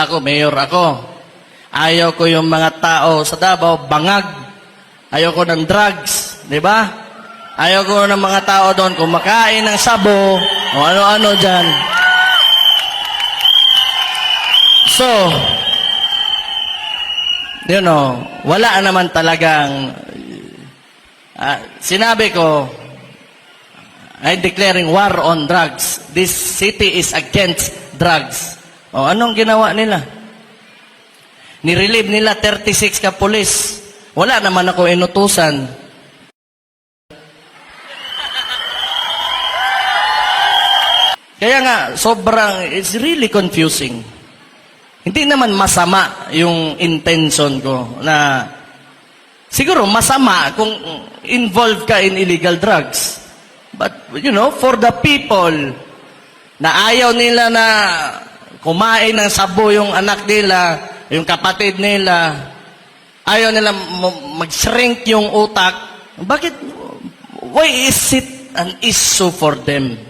Ako, mayor ako. Ayaw ko yung mga tao sa Davao, bangag. Ayaw ko ng drugs, di ba? Ayaw ko ng mga tao doon kumakain ng sabo o ano-ano dyan. So, you know, wala naman talagang ah, sinabi ko I'm declaring war on drugs. This city is against drugs. O anong ginawa nila? Nirelieve nila 36 ka pulis. Wala naman ako inutusan. Kaya nga, sobrang, it's really confusing. Hindi naman masama yung intention ko na siguro masama kung involved ka in illegal drugs. But, you know, for the people na ayaw nila na kumain ng sabo yung anak nila, yung kapatid nila, ayaw nila mag-shrink yung utak, bakit, why is it an issue for them?